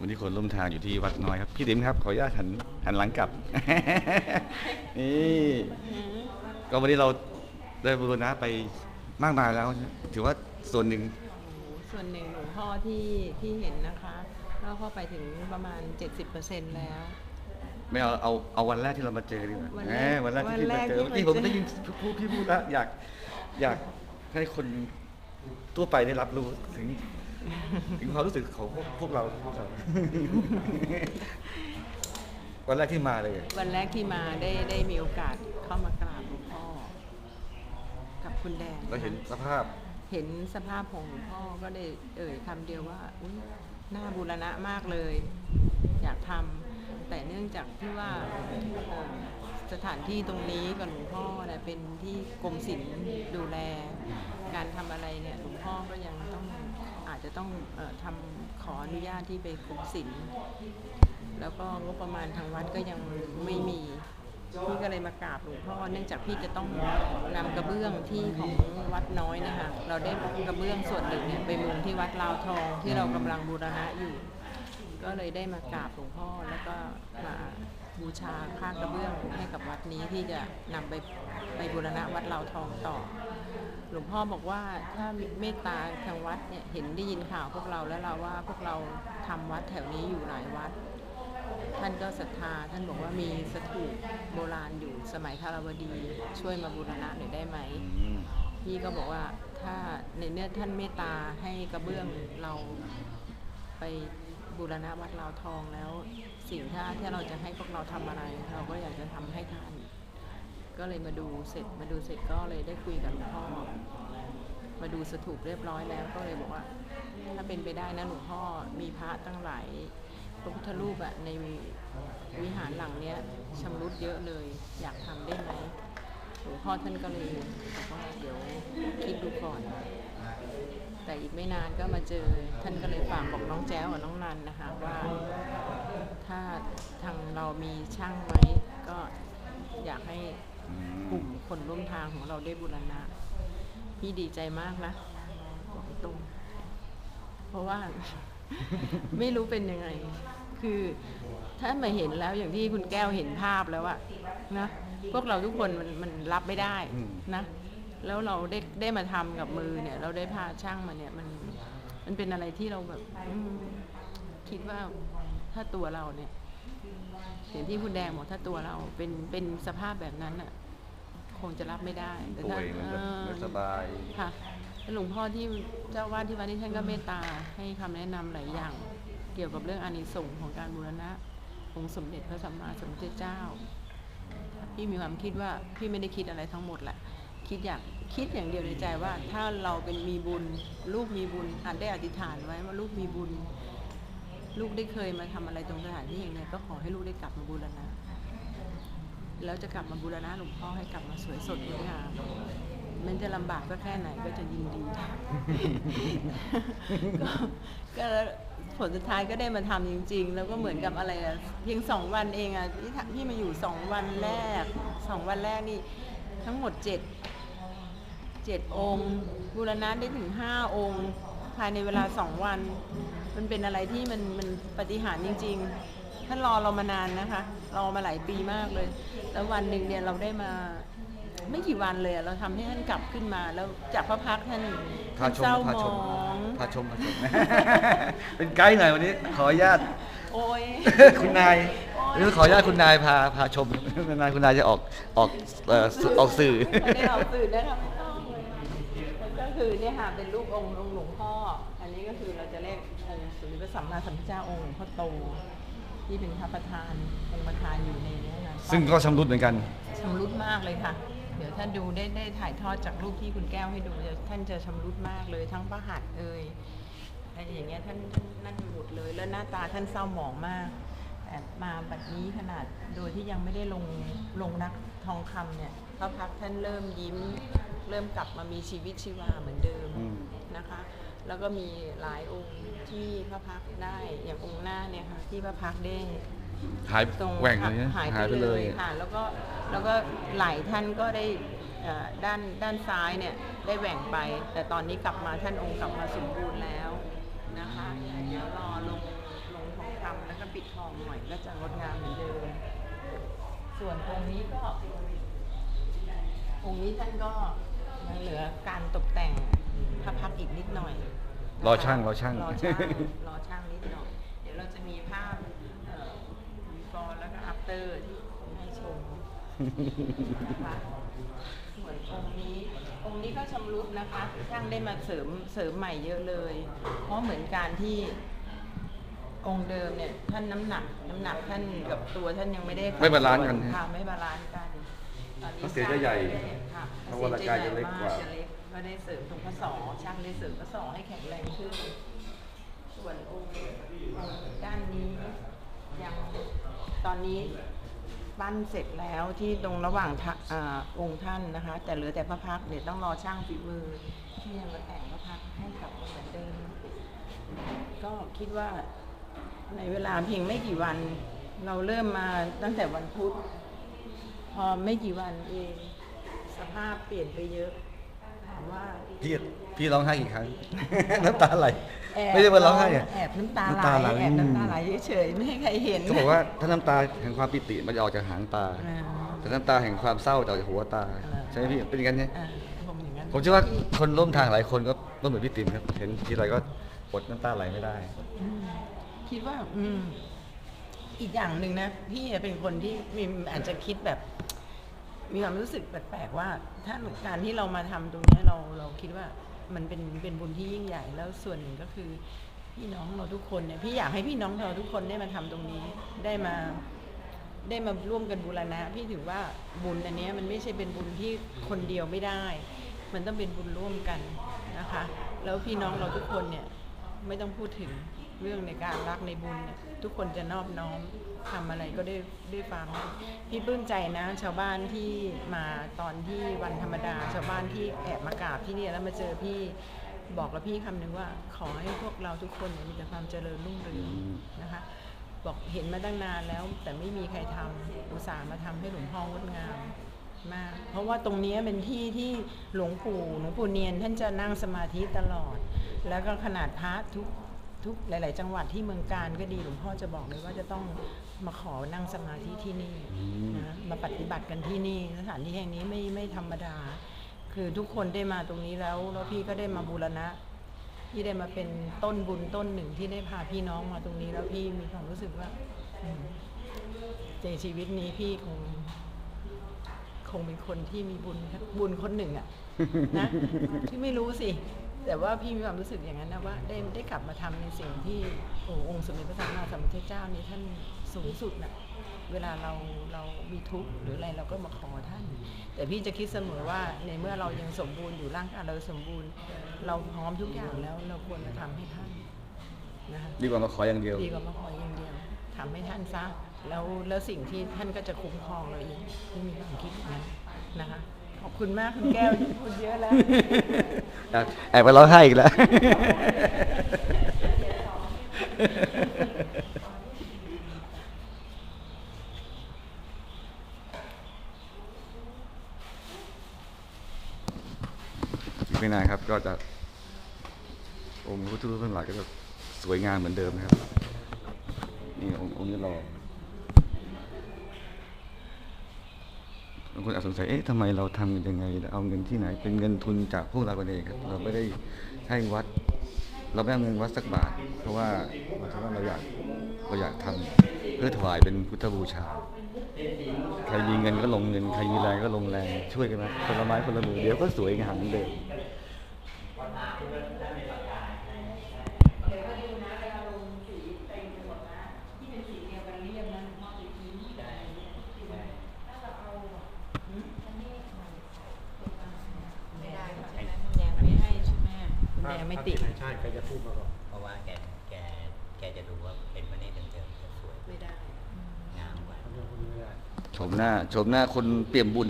วันนี้คนร่วมทางอยู่ที่วัดน้อยครับ พี่ติ๋มครับ ขออนุญาตหันหันหลังกลับ นี่ก็วันนี้เราได้บูรณะไปมากมายแล้ว ถือว่าส่วนหนึ่งโอ้โหส่วนหนึ่งหลวงพ่อที่ที่เห็นนะคะก็เข้าไปถึงประมาณ 70%แล้ว ไม่เอาเอาเอาวันแรกที่เรามาเจอดีกว่าวันแหแรมกวันแรกที่วันแรมากเจอที่เมื่อกี้มาผมเจอได้ยินพูดพี่พูดแล้วอยากอยากให้คนทั่วไปได้รับรู้ถึง ถึงความรู้สึกของพวกพวกเราพวกเรา วันแรกที่มาเลย วันแรกที่มาได้ได้มีโอกาสเข้ามากราบหลวงพ่อ กับคุณแดงเราเห็นสภาพ เห็นสภาพของหลวงพ่อก็ได้เอ่ยคำเดียวว่าอุ๊ยน่าบูรณะมากเลย อยากทำแต่เนื่องจากที่ว่าเอ่อสถานที่ตรงนี้กับหลวงพ่อเนี่ยเป็นที่กรมศิลป์ดูแล การทำอะไรเนี่ยหลวงพ่อก็ยังต้อง อาจจะต้องออทำขออนุญาตที่ไปกรมศิลป์แล้วก็งบประมาณทางวัดก็ยังไม่มีพี่ก็เลยมากราบหลวงพ่อเนื่องจากพี่จะต้องนำกระเบื้องที่ของวัดน้อยนะคะเราได้กระเบื้องส่วนหนึ่งเนี่ยไปมุงที่วัดลาวทองที่เรากำลังบูรณะอยู่ ก็เลยได้มากราบหลวงพ่อแล้วก็มาบูชาค่ากระเบื้องให้กับวัดนี้ที่จะนำไปไปบูรณะวัดลาวทองต่อ หลวงพ่อบอกว่าถ้าเมตตาทางวัดเนี่ยเห็นได้ยินข่าวพวกเราแล้วเราว่าพวกเราทำวัดแถวนี้อยู่หลายวัด ท่านก็ศรัทธาท่านบอกว่ามีสถูปโบราณอยู่สมัยธารวดีช่วยมาบูรณะหน่อยได้ไหมอืมพี่ก็บอกว่าถ้าในเนื้อท่านเมตตาให้กระเบื้องเราไปบูรณะวัดลาวทองแล้ว สิ่งที่ที่เราจะให้พวกเราทำอะไร เราก็อยากจะทำให้ท่าน ก็เลยมาดูเสร็จมาดูเสร็จก็เลยได้คุยกับหลวงพ่อมาดูสถูปเรียบร้อยแล้วก็เลยบอกว่า ถ้าเป็นไปได้นะหลวงพ่อมีพระตั้งหลายพระพุทธรูปอะในวิหารหลังเนี้ยชำรุดเยอะเลย อยากทำได้ไหมหลวงพ่อท่านก็เลยบอกว่าเดี๋ยวคิดดูก่อน แต่อีกไม่นานก็มาเจอท่านก็เลยฝากบอกน้องแจ้วกับน้องนันนะคะว่าถ้าทางเรามีช่างไหมก็อยากให้ กลุ่มมคนร่วมทางของเราได้บูรณะ พี่ดีใจมากนะบอกตรงเพราะว่า ไม่รู้เป็นยังไง คือถ้ามาเห็นแล้วอย่างที่คุณแก้วเห็นภาพแล้วอะนะ พวกเราทุกคนมันมันรับไม่ได้นะ แล้วเราได้ได้มาทำกับมือเนี่ย เราได้พาช่างมาเนี่ย มันมันเป็นอะไรที่เราแบบอืมคิดว่าถ้าตัวเราเนี่ย อย่างที่คุณแดงบอกถ้าตัวเราเป็นเป็นสภาพแบบนั้นอะคงจะรับไม่ได้แต่ป่ถ้าวยมันแบบเออไม่สบาย ค่ะแล้วหลวงพ่อที่เจ้าวาดที่วัดที่ท่านก็เมตตาให้คำแนะนำหลายอย่าง เกี่ยวกับเรื่องอานิสงส์ของการบูรณะองค์สมเด็จพระสัมมาสัมพุทธเจ้า พี่มีความคิดว่าพี่ไม่ได้คิดอะไรทั้งหมดแหละ คิดอยากคิดอย่างเดียวในใจว่าถ้าเราเป็นมีบุญ ลูกมีบุญอาจได้อธิษฐานไว้ว่าลูกมีบุญ ลูกได้เคยมาทำอะไรตรงสถานที่อย่างนี้ก็ขอให้ลูกได้กลับมาบูรณะ แล้วจะกลับมาบูรณะหลวงพ่อให้กลับมาสวยสดงดงามมันจะลำบากก็แค่ไหนก็จะยินดีก็ก็ผลสุดท้ายก็ได้มาทำจริง ๆ แล้วก็เหมือนกับอะไรอะเพียงสองวันเองอะที่ทำพี่มาอยู่สองวันแรกสองวันแรกนี่ทั้งหมดเจ็ดเจ็ดองค์บูรณะได้ถึงห้าองค์ ภายในเวลาสองวัน มันเป็นอะไรที่มันมันปาฏิหารย์จริง ๆ ท่านรอเรามานานนะคะ รอมาหลายปีมากเลย แล้ววันหนึ่งเนี่ยเราได้มาไม่กี่วันเลยอะเราทำให้ท่านกลับขึ้นมา แล้วจากพระพักตร์ท่านพาชมเศร้าพาหมชมองพาชมพาชม เป็นไกด์หน่อยวันนี้ ขออนุญาตโอ้ยคุณนายหรือขออนุญาตคุณนายพาพาชมนานๆคุณนายจะออกออกเอ่อสื่อออกสื่อไม่ได้เอาตื่นนะคะไม่ต้องแล้วก็คือเนี่ยค่ะเป็นรูปองค์องค์หลวง ระสัมมาสัมพุทธเจ้าองค์หลวงพ่อโต ที่เป็นพระประธานองค์ประธานอยู่ในเนี้นะซึ่งก็ชำรุดเหมือนกัน ชำรุดมากเลยค่ะ เดี๋ยวท่านดูได้ได้ถ่ายทอดจากรูปที่คุณแก้วให้ดูเดี๋ยวท่านจะชำรุดมากเลยทั้งพระหัตถ์เอ่ยอะไรอย่างเงี้ยท่านท่านนั่นหมดเลย แล้วหน้าตาท่านเศร้าหมองมากแต่มาบัดนี้ขนาดโดยที่ยังไม่ได้ลงลงนักทองคำเนี่ยพระพักตร์ท่านเริ่มยิ้ม เริ่มกลับมามีชีวิตชีวาเหมือนเดิมอืมนะคะ แล้วก็มีหลายองค์ที่พระพักตร์ได้อย่างองค์หน้าเนี่ยค่ะที่พระพักตร์ได้หายตรงแหว่งเลยนะหายหายไปไปเลเลยยค่ะแล้วก็แล้วก็ไหล่ท่านก็ได้เอ่อด้านด้านซ้ายเนี่ยได้แหว่งไป แต่ตอนนี้กลับมาท่านองค์กลับมาสมบูรณ์แล้วนะคะเดี๋ยวรอลงลงทองคองหน่อยก็จะงดงามเหมือนเดิมส่วนตรงนี้ก็องค์นี้ท่านก็ยังเหลือการตกแต่ง พระพักตร์อีกนิดหน่อยนะคะรอช่างรอช่าง รอช่างรอช่างนิดหน่อย เดี๋ยวเราจะมีภาพเอ่อ before แล้วก็ after ที่ให้ชมนะคะส่วนองค์นี้ องค์นี้ก็ชำรุดนะคะ ช่างได้มาเสริมเสริมใหม่เยอะเลย เพราะเหมือนการที่องค์เดิมเนี่ยท่านน้ำหนักน้ำหนักท่านกับตัวท่านยังไม่ได้ไม่บาลานซ์กันค่ะไม่บาลานซ์กันตอนนี้พระเศียรจะใหญ่ค่ะพระวรกายจะเล็กกว่า จะเล็ก ก็ได้เสริมตรงพระสอช่างได้เสริมพระสอให้แข็งแรงขึ้น ส่วนองค์ด้านนี้ยังตอนนี้ปั้นเสร็จแล้วที่ตรงระหว่างทะอาองค์ท่านนะคะ แต่เหลือแต่พระพักตร์เดี๋ยวต้องรอช่างฝีมือ ที่ยังมาแต่งพระพักตร์ให้กลับมาเหมือนเดิมก็คิดว่าในเวลาเพียงไม่กี่วัน เราเริ่มมาตั้งแต่วันพุธพอไม่กี่วันเอง สภาพเปลี่ยนไปเยอะามว่าพี่พี่ร้องไห้กี่ครั้ง น้ำตาไหลแอบไม่ใช่ว่าร้องไห้เนี่ย แอบน้ำตาน้ำตาไหไหลล แอบน้ำตาไหลเฉยๆไม่ให้ใครเห็น เขาบอกว่าถ้าน้ำตาแห่งความปิติมันจะออกจากหางตา อ่าแต่น้ำตาแห่งความเศร้าจะออกจากหัวตา อ่า ใช่ไหมพี่เป็นอย่างนั้นไหมอ่าผมอย่างนั้นผมเชื่อว่าคนร่วมทางหลายคนก็ก็เหมือนพี่ติ๋มครับ เห็นทีไรก็อดน้ำตาไหลไม่ได้ อืมคิดว่า อืม อีกอย่างหนึ่งนะ พี่เป็นคนที่มีอาจจะคิดแบบ มีความรู้สึกแปลกๆว่า ถ้าการที่เรามาทำตรงนี้เราเราคิดว่ามันเป็นเป็นบุญที่ยิ่งใหญ่แล้วส่วนหนึ่งก็คือ พี่น้องเราทุกคนเนี่ยพี่อยากให้พี่น้องเราทุกคนได้มาทำตรงนี้ได้มาได้มาร่วมกันบูรณะ พี่ถือว่าบุญอันนี้มันไม่ใช่เป็นบุญที่คนเดียวไม่ได้ มันต้องเป็นบุญร่วมกันนะคะ แล้วพี่น้องเราทุกคนเนี่ยไม่ต้องพูดถึงเรื่องในการรักในบุญเนี่ยทุกคนจะนอบน้อม ทำอะไรก็ได้ได้ฟังพี่ปลื้มใจนะ ชาวบ้านที่มาตอนที่วันธรรมดา ชาวบ้านที่แอบมากราบที่เนี่ยแล้วมาเจอพี่บอกกับพี่คำหนึ่งว่า ขอให้พวกเราทุกคนเนี่ยมีแต่ความเจริญรุ่งเรืองนะคะ บอกเห็นมาตั้งนานแล้ว แต่ไม่มีใครทำอุตส่าห์มาทำให้หลวงพ่องดงามมาก เพราะว่าตรงนี้เป็นที่ที่หลวงปู่หลวงปู่เนียน ท่านจะนั่งสมาธิตลอด แล้วก็ขนาดพระทุกทุกหลาย ๆ จังหวัดที่เมืองการก็ดีหลวงพ่อจะบอกเลยว่าจะต้อง มาขอนั่งสมาธิที่นี่นะมาปฏิบัติกันที่นี่สถานที่แห่งนี้ไม่ไม่ธรรมดา คือทุกคนได้มาตรงนี้แล้วแล้วพี่ก็ได้มาบูรณะที่ได้มาเป็นต้นบุญต้นหนึ่งที่ได้พาพี่น้องมาตรงนี้แล้วพี่มีความรู้สึกว่าอืมในชีวิตนี้พี่คง คงเป็นคนที่มีบุญบุญคนหนึ่งอะนะที่ไม่รู้สิแต่ว่าพี่มีความรู้สึกอย่างนั้นนะว่าได้ได้กลับมาทำในสิ่งที่โอ้องค์สมเด็จพระสัมมาสัมพุทธเจ้านี่ท่าน สูงสุดนะเวลาเราเรามีทุกข์หรืออะไรเราก็มาขอท่าน แต่พี่จะคิดเสมอว่าในเมื่อเรายังสมบูรณ์อยู่ร่างกายเราสมบูรณ์ เราพร้อมทุกอย่างแล้วเราควรมาทำให้ท่านนะคะดีกว่ามาขออย่างเดียวดีกว่ามาขออย่างเดียวทำให้ท่านซะแล้วแล้วสิ่งที่ท่านก็จะคุ้มครองเราเองที่มีความคิดอย่างนั้นนะคะขอบคุณมากคุณแก้วพูดเยอะแล้วแอบไปร้องไห้อีกแล้ว ไม่นานครับก็จะองค์พระพุทธรูปทั้งหลายก็จะสวยงามเหมือนเดิมนะครับ นี่องค์องค์นี้รอบางคนอาจสงสัย เอ๊ะทำไมเราทำยังไง เอาเงินที่ไหน เป็นเงินทุนจากพวกเรากันเองครับ เราไม่ได้ให้วัด เราไม่เอาเงินวัดสักบาทเพราะว่าเพราะว่าเราอยากเราอยากทำเพื่อถวายเป็นพุทธบูชา ใครมีเงินก็ลงเงิน ใครมีแรงก็ลงแรง ช่วยกันนะคนละไม้คนละมือ เดี๋ยวก็สวยงามเหมือนเดิม เดี๋ยวก็ดูนะเวลาลงสีเต็มไปหมดนะที่เป็นสีเดียวกันเรียบนะหลวงพ่อจะยิ้มถ้าเราเอาหืมอันนี้ไม่ได้ใช่ไหมคุณแดงไม่ให้ใช่ไหมคุณแดงไม่ ติดใช่ใครจะพูดมาก่อนเพราะว่าแกแกแกจะดูว่าเป็นวันนี้เดิมๆจะสวยไม่ได้งามกว่าทำเรื่องพวกนี้ไม่ได้ชมหน้าชมหน้าคนเปี่ยมบุญ